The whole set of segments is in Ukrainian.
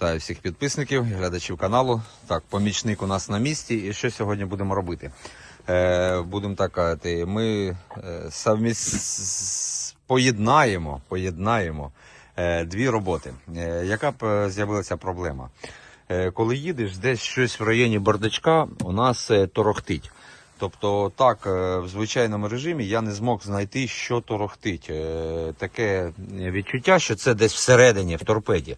Вітаю всіх підписників і глядачів каналу. Так, помічник у нас на місці. І що сьогодні будемо робити? Е, будемо так казати, ми е, совміс... поєднаємо, поєднаємо е, дві роботи. Е, яка б е, з'явилася проблема? Е, коли їдеш, десь щось в районі бардачка у нас е, торохтить. Тобто, так, в звичайному режимі я не змог знайти, що торохтить. Таке відчуття, що це десь всередині, в торпеді.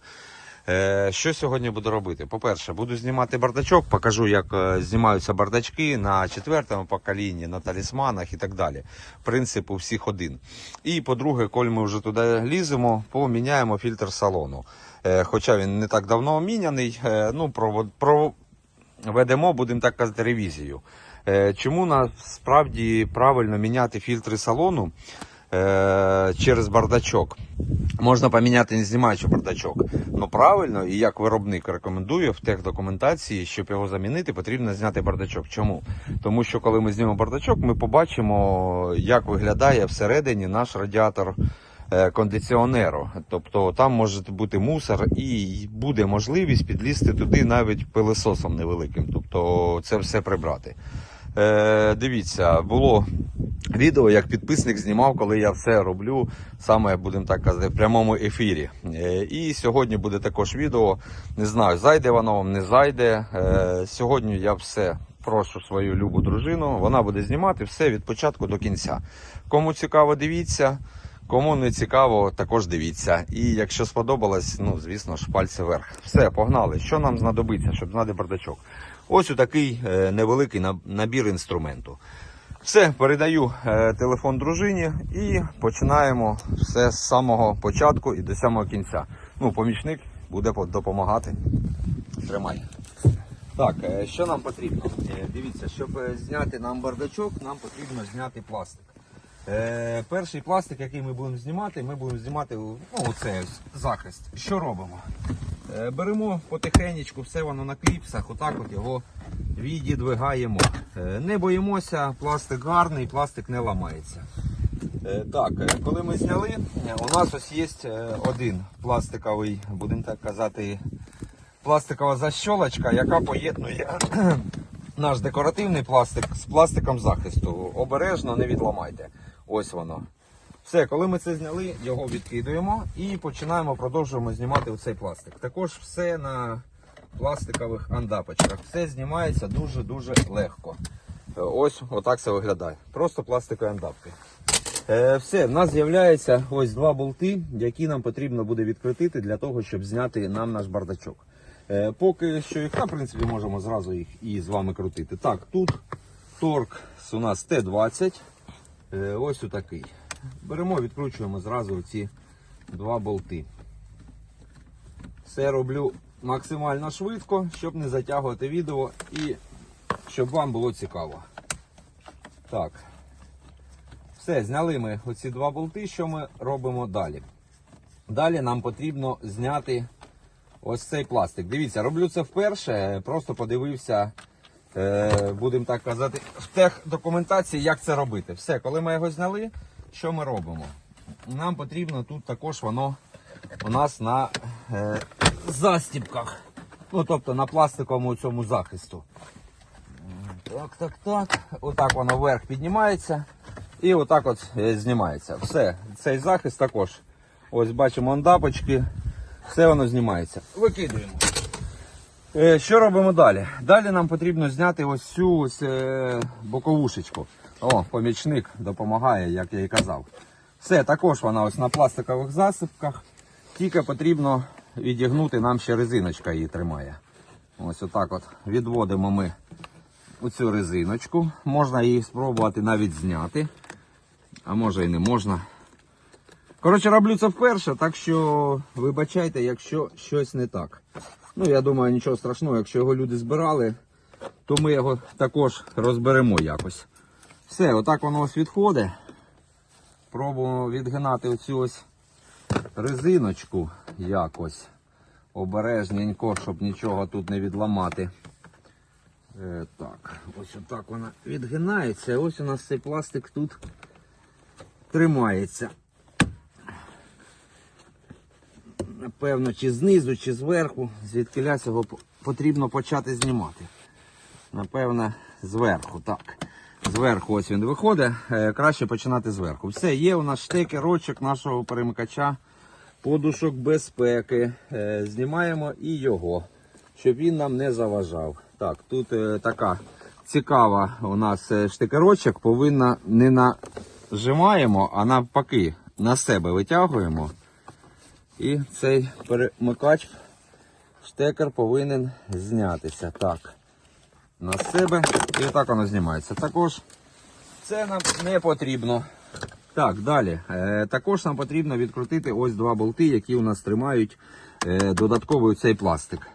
Е, Що сьогодні буду робити? По-перше, буду знімати бардачок, покажу, як е, знімаються бардачки на четвертому поколінні, на талісманах і так далі. Принцип у всіх один. І по-друге, коли ми вже туди ліземо, поміняємо фільтр салону. Е, Хоча він не так давно міняний, ну, про, про, будемо так казати, ревізію. Чому насправді правильно міняти фільтри салону е, через бардачок? Можна поміняти не знімаючи бардачок. Ну правильно, і як виробник рекомендує в техдокументації, щоб його замінити, потрібно зняти бардачок. Чому? Тому що коли ми знімемо бардачок, ми побачимо, як виглядає всередині наш радіатор е, кондиціонеру. Тобто там може бути мусор і буде можливість підлізти туди навіть пилисосом невеликим. Тобто це все прибрати. Е, дивіться, було відео, як підписник знімав, коли я все роблю, саме будемо так казати, в прямому ефірі. Е, і сьогодні буде також відео. Не знаю, зайде воно вам, не зайде. Е, сьогодні я все прошу свою любу дружину. Вона буде знімати все від початку до кінця. Кому цікаво, дивіться. Кому не цікаво, також дивіться. І якщо сподобалось, ну звісно ж, пальці вверх. Все, погнали. Що нам знадобиться, щоб знати бардачок? Ось у такий е, невеликий набір інструменту. Все, передаю е, телефон дружині і починаємо все з самого початку і до самого кінця. Ну, помічник буде допомагати. Тримай. Так, е, що нам потрібно? Дивіться, щоб зняти нам бардачок, нам потрібно зняти пластик. Перший пластик, який ми будемо знімати, ми будемо знімати ну, оце захист. Що робимо? Е, беремо потихенечку, все воно на кліпсах, отак от його відідвигаємо. Е, не боїмося, пластик гарний, пластик не ламається. Е, Так, коли ми зняли, у нас ось є один пластиковий, будемо так казати, пластикова защолочка, яка поєднує наш декоративний пластик з пластиком захисту. Обережно не відламайте. Ось воно. Все, коли ми це зняли, його відкидуємо і починаємо продовжуємо знімати оцей пластик. Також все на пластикових андапочках. Все знімається дуже-дуже легко. Ось отак це виглядає. Просто пластикові андапки. Е, все, в нас з'являється ось два болти, які нам потрібно буде відкрутити для того, щоб зняти нам наш бардачок. Е, поки що їх, та, принципі, можемо зразу їх і з вами крутити. Так, тут торк у нас Т-20. Е, ось отакий. Беремо, відкручуємо зразу ці два болти. Все роблю максимально швидко, щоб не затягувати відео і щоб вам було цікаво. Так. Все, зняли ми оці два болти. Що ми робимо далі? Далі нам потрібно зняти ось цей пластик. Дивіться, роблю це вперше, просто подивився, е, будемо так казати, в техдокументації, як це робити. Все, коли ми його зняли, що ми робимо? Нам потрібно тут також воно у нас на е, застіпках. Ну, тобто на пластиковому цьому захисту. Так, так, так. Отак воно вверх піднімається і отак от е, знімається. Все, цей захист також. Ось бачимо андапочки, все воно знімається. Викидуємо. Е, Що робимо далі? Далі нам потрібно зняти ось цю ось, е, боковушечку. О, помічник допомагає, як я і казав. Все, також вона ось на пластикових засипках. Тільки потрібно відігнути, нам ще резиночка її тримає. Ось отак от відводимо ми оцю резиночку. Можна її спробувати навіть зняти. А може і не можна. Коротше, роблю це вперше, так що вибачайте, якщо щось не так. Ну, я думаю, нічого страшного, якщо його люди збирали, то ми його також розберемо якось. Все, отак воно ось відходить. Пробуємо відгинати оцю ось резиночку якось. Обережненько, щоб нічого тут не відламати. Е, так, ось отак вона відгинається. Ось у нас цей пластик тут тримається. Напевно, чи знизу, чи зверху, звідки його потрібно почати знімати. Напевно, зверху, так. Зверху ось він виходить. Е, Краще починати зверху. Все, є у нас штекерочок нашого перемикача, подушок безпеки. Е, Знімаємо і його, щоб він нам не заважав. Так, тут е, така цікава у нас штекерочок, повинна не нажимаємо, а навпаки на себе витягуємо. І цей перемикач, штекер повинен знятися. Так, на себе. І так воно знімається. Також це нам не потрібно. Так, далі. Е, також нам потрібно відкрутити ось два болти, які у нас тримають е, додатковий цей пластик.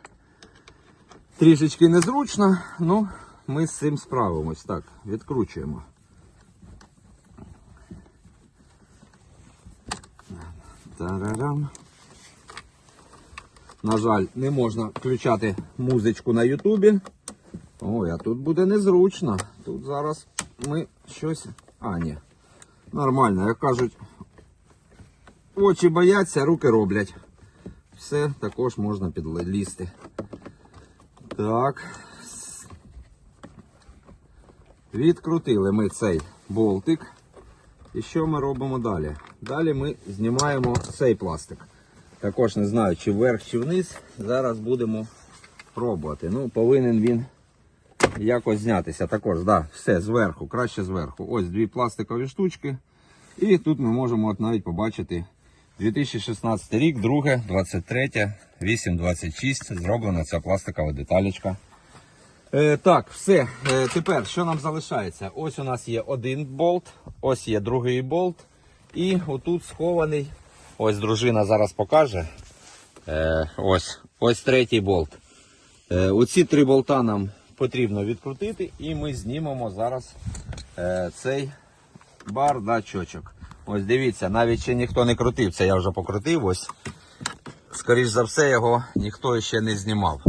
Трішечки незручно, ну ми з цим справимось. Так, відкручуємо. Тарарам. На жаль, не можна включати музичку на Ютубі. Ой, а тут буде незручно. Тут зараз ми щось. А, ні. Нормально, як кажуть, очі бояться, руки роблять. Все також можна підлізти. Так. Відкрутили ми цей болтик. І що ми робимо далі? Далі ми знімаємо цей пластик. Також не знаю, чи вверх, чи вниз. Зараз будемо пробувати. Ну, повинен він якось знятися. Також, да, все зверху, краще зверху. Ось дві пластикові штучки. І тут ми можемо от навіть побачити 2016 рік, 2, 23, 8, 26. Зроблена ця пластикова деталечка. Е, так, все. Е, тепер що нам залишається? Ось у нас є один болт, ось є другий болт. І отут схований. Ось дружина зараз покаже. Е, ось, ось третій болт. Е, оці три болта нам потрібно відкрутити, і ми знімемо зараз е, цей бардачочок. Ось дивіться, навіть ще ніхто не крутив, це я вже покрутив. Ось. Скоріш за все, його ніхто ще не знімав.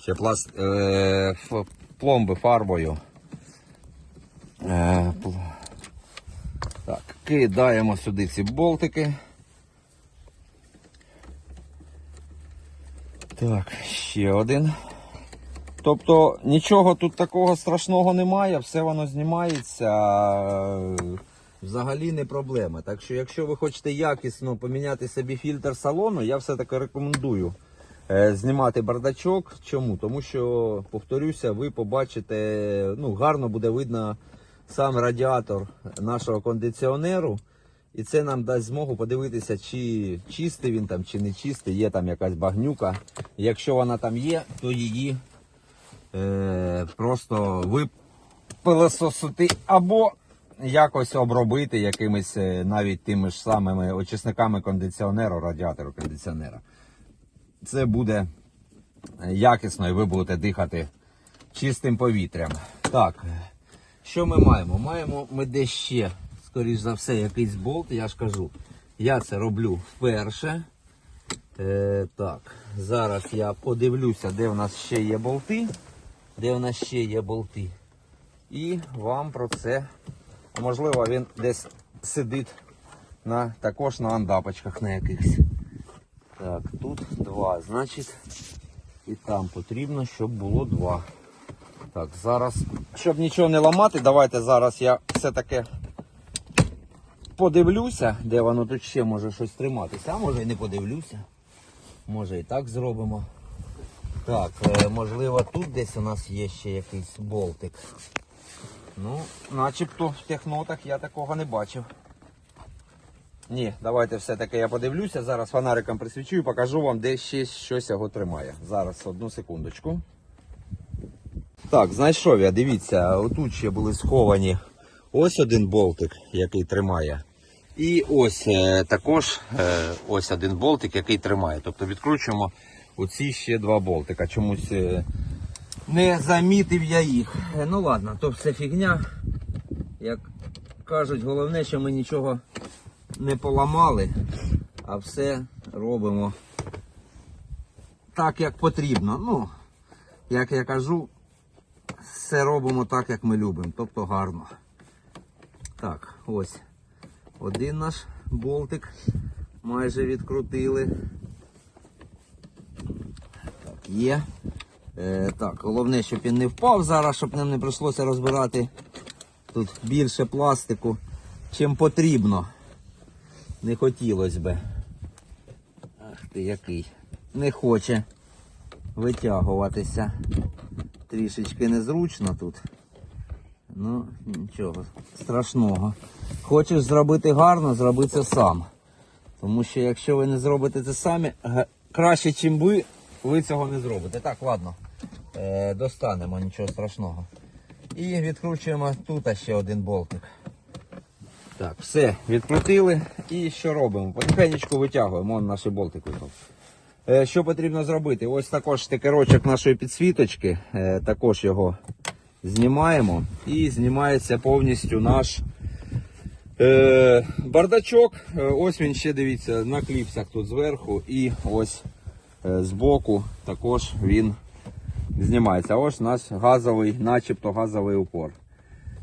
Ще пласт, е, пломби фарбою. Е, пл- так, кидаємо сюди ці болтики. Так, ще один. Тобто нічого тут такого страшного немає, все воно знімається. Взагалі не проблема. Так що, якщо ви хочете якісно поміняти собі фільтр салону, я все-таки рекомендую е, знімати бардачок. Чому? Тому що, повторюся, ви побачите, ну, гарно буде видно сам радіатор нашого кондиціонеру. І це нам дасть змогу подивитися, чи чистий він там, чи не чистий, є там якась багнюка. Якщо вона там є, то її е, просто випилососити або якось обробити якимись е, навіть тими ж самими очисниками кондиціонеру, радіатору кондиціонера. Це буде якісно і ви будете дихати чистим повітрям. Так, що ми маємо? Маємо ми де ще, скоріш за все, якийсь болт, я ж кажу. Я це роблю вперше. Е, так, зараз я подивлюся, де в нас ще є болти. Де в нас ще є болти. І вам про це, можливо, він десь сидить на, також на андапочках на якихось. Так, тут два, значить, і там потрібно, щоб було два. Так, зараз, щоб нічого не ламати, давайте зараз я все-таки подивлюся, де воно тут ще може щось триматися, а може і не подивлюся. Може і так зробимо. Так, е, можливо, тут десь у нас є ще якийсь болтик. Ну, начебто в технотах я такого не бачив. Ні, давайте все-таки я подивлюся. Зараз фонариком присвічу і покажу вам, де ще щось його тримає. Зараз одну секундочку. Так, знайшов я, дивіться, отут ще були сховані ось один болтик, який тримає. І ось е, також е, ось один болтик, який тримає. Тобто відкручуємо оці ще два болтика. Чомусь е, не замітив я їх. Е, ну ладно, то все фігня. Як кажуть, головне, що ми нічого не поламали, а все робимо так, як потрібно. Ну, як я кажу, все робимо так, як ми любимо, тобто гарно. Так, ось один наш болтик майже відкрутили. Є. Е, так, головне, щоб він не впав зараз, щоб нам не прийшлося розбирати тут більше пластику, чим потрібно. Не хотілося би. Ах ти який. Не хоче витягуватися. Трішечки незручно тут. Ну, нічого страшного. Хочеш зробити гарно, зроби це сам. Тому що якщо ви не зробите це самі, краще, чим ви, ви цього не зробите. Так, ладно. Е, достанемо, нічого страшного. І відкручуємо тут ще один болтик. Так, все, відкрутили. І що робимо? Потихенечку витягуємо, вон наш болтик вийшов. Е, Що потрібно зробити? Ось також стикерочок нашої підсвіточки. Е, Також його знімаємо. І знімається повністю наш е, бардачок. Е, Ось він ще дивіться на кліпсах тут зверху. І ось збоку також він знімається. Ось наш газовий, начебто газовий упор.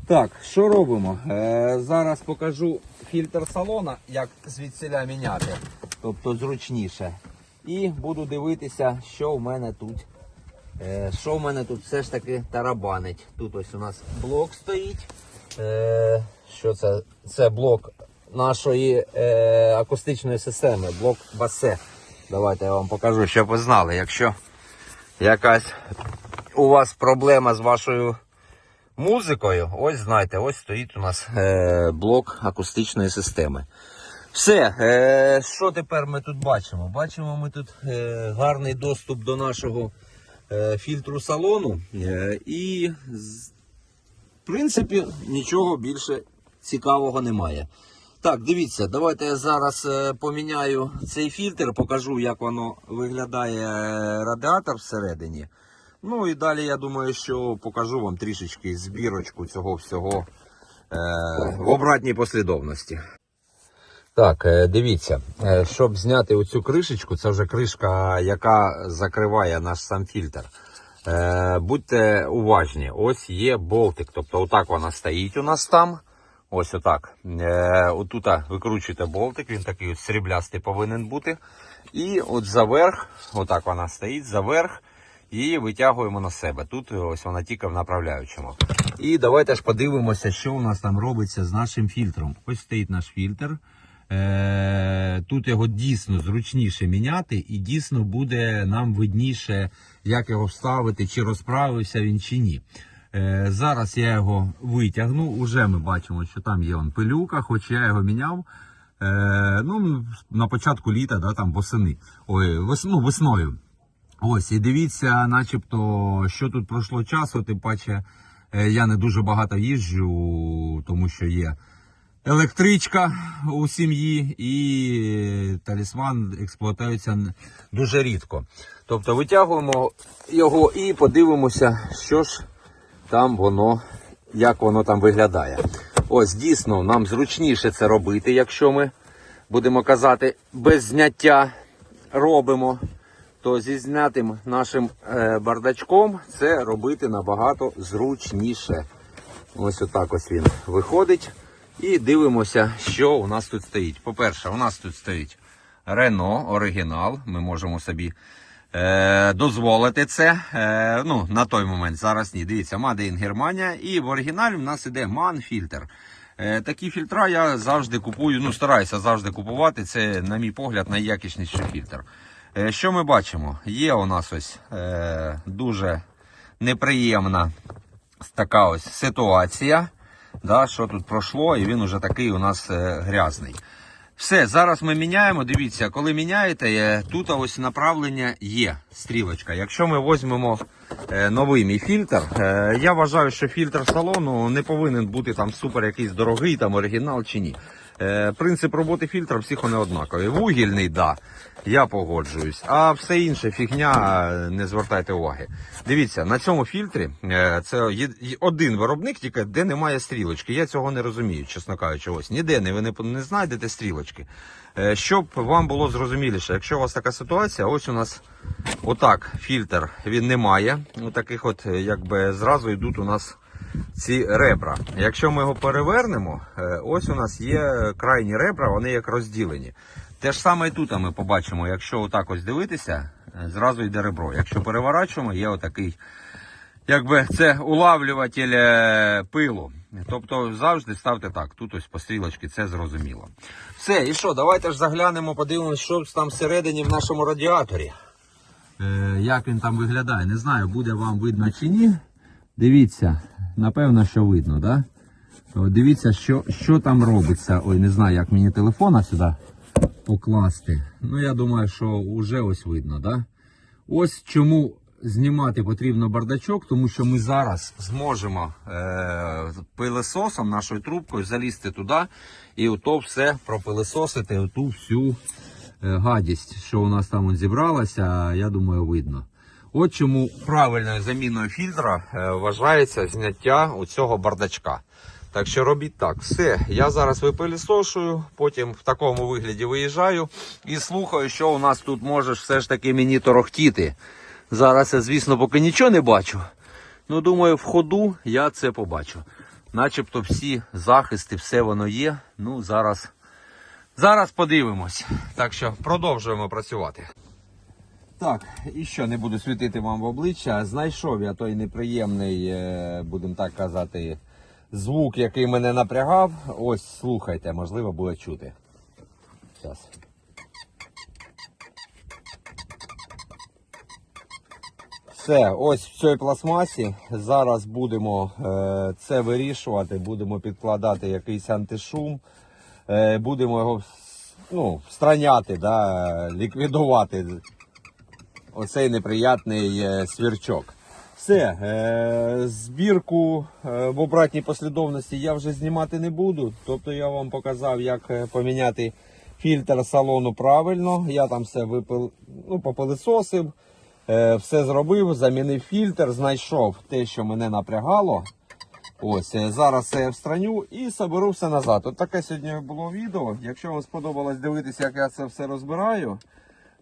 Так, що робимо? Е, зараз покажу фільтр салона, як звідсіля міняти. Тобто зручніше. І буду дивитися, що в мене тут. Е, що в мене тут все ж таки тарабанить. Тут ось у нас блок стоїть. Е, що це? Це блок нашої е, акустичної системи, блок басе. Давайте я вам покажу, щоб ви знали, якщо якась у вас проблема з вашою музикою, ось знаєте, ось стоїть у нас е, блок акустичної системи. Все, е, що тепер ми тут бачимо? Бачимо ми тут е, гарний доступ до нашого е, фільтру салону. Е, і, в принципі, нічого більше цікавого немає. Так, дивіться, давайте я зараз е, поміняю цей фільтр, покажу, як воно виглядає е, радіатор всередині. Ну і далі я думаю, що покажу вам трішечки збірочку цього всього е, в обратній послідовності. Так, е, дивіться, щоб зняти оцю кришечку, це вже кришка, яка закриває наш сам фільтр. Будьте уважні, ось є болтик, тобто отак вона стоїть у нас там. Ось отак. Е, Отут викручуєте болтик, він такий ось сріблястий повинен бути. І от заверх, отак вона стоїть, заверх, і витягуємо на себе. Тут ось вона тільки в направляючому. І давайте ж подивимося, що у нас там робиться з нашим фільтром. Ось стоїть наш фільтр. Е, Тут його дійсно зручніше міняти, і дійсно буде нам видніше, як його вставити, чи розправився він чи ні. Е, Зараз я його витягну. Уже ми бачимо, що там є он пилюка, хоч я його міняв. Е, ну, на початку літа, да, там восени. Ой, вес, ну, весною. Ось, і дивіться, начебто, що тут пройшло часу, тим паче е, я не дуже багато їжджу, тому що є електричка у сім'ї і талісман експлуатується дуже рідко. Тобто витягуємо його і подивимося, що ж там воно, як воно там виглядає. Ось дійсно нам зручніше це робити, якщо ми будемо казати без зняття робимо то зі знятим нашим е, бардачком це робити набагато зручніше. Ось отак ось він виходить. І дивимося, що у нас тут стоїть. По-перше, у нас тут стоїть Renault оригінал. Ми можемо собі е, дозволити це. Е, ну, на той момент. Зараз ні. Дивіться, Made in Германія. І в оригіналі в нас іде MAN фільтр. Е, такі фільтра я завжди купую, ну стараюся завжди купувати. Це, на мій погляд, найякісніший фільтр. Е, Що ми бачимо? Є у нас ось е, дуже неприємна така ось ситуація. Да, що тут пройшло, і він уже такий у нас е, грязний. Все, зараз ми міняємо. Дивіться, коли міняєте, е, тут ось направлення є стрілочка. Якщо ми візьмемо е, новий мій фільтр, е, я вважаю, що фільтр салону не повинен бути там супер якийсь дорогий, там оригінал чи ні. Е, Принцип роботи фільтра всіх вони однакові. Вугільний, да, я погоджуюсь. А все інше фігня, е, не звертайте уваги. Дивіться, на цьому фільтрі е, це один виробник, тільки де немає стрілочки. Я цього не розумію, чесно кажучи. Ось ніде не ви не, знайдете стрілочки. Щоб вам було зрозуміліше, якщо у вас така ситуація, ось у нас отак фільтр він не має. Таких от якби зразу йдуть у нас ці ребра. Якщо ми його перевернемо, е, ось у нас є крайні ребра, вони як розділені. Те ж саме і тут ми побачимо, якщо отак ось дивитися, е, зразу йде ребро. Якщо переворачуємо, є отакий, якби це улавлюватель е, пилу. Тобто завжди ставте так. Тут ось по стрілочці, це зрозуміло. Все, і що, давайте ж заглянемо, подивимось, що там всередині в нашому радіаторі. Е, як він там виглядає, не знаю, буде вам видно чи ні. Дивіться, напевно, що видно, да? Дивіться, що, що там робиться. Ой, не знаю, як мені телефона сюди покласти. Ну, я думаю, що вже ось видно, да? Ось чому знімати потрібно бардачок, тому що ми зараз зможемо е, пилесосом, нашою трубкою залізти туди і ото все пропилесосити, оту всю е, гадість, що у нас там зібралася, я думаю, видно. От чому правильною заміною фільтра е, вважається зняття цього бардачка. Так що робіть так. Все, я зараз випилісошую, потім в такому вигляді виїжджаю і слухаю, що у нас тут може все ж таки мені торохтіти. Зараз я, звісно, поки нічого не бачу. Ну, думаю, в ходу я це побачу. Начебто всі захисти, все воно є. Ну, зараз, зараз подивимось. Так що продовжуємо працювати. Так, і що не буду світити вам в обличчя. Знайшов я той неприємний, е, будемо так казати, звук, який мене напрягав. Ось слухайте, можливо, буде чути. Зараз. Все, ось в цій пластмасі. Зараз будемо е, це вирішувати, будемо підкладати якийсь антишум, е, будемо його ну, страняти, да, ліквідувати оцей неприятний е, свірчок. Все, е, збірку е, в обратній послідовності я вже знімати не буду. Тобто я вам показав, як поміняти фільтр салону правильно. Я там все випил, ну, попилисосив, все зробив, замінив фільтр, знайшов те, що мене напрягало. Ось зараз я встраню і соберу все назад. От таке сьогодні було відео. Якщо вам сподобалось дивитися, як я це все розбираю.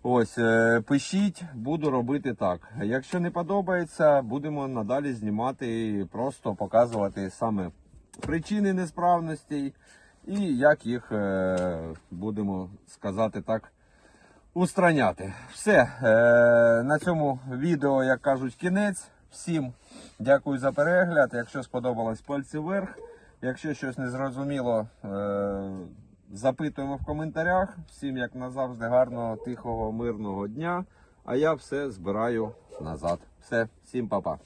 Ось, е, пишіть, буду робити так. Якщо не подобається, будемо надалі знімати і просто показувати саме причини несправностей і як їх е, будемо сказати так. Устраняти. Все. Е, на цьому відео, як кажуть, кінець. Всім дякую за перегляд. Якщо сподобалось, пальці вверх. Якщо щось не зрозуміло, запитуємо в коментарях. Всім, як назавжди, гарного, тихого, мирного дня. А я все збираю назад. Все, всім па-па.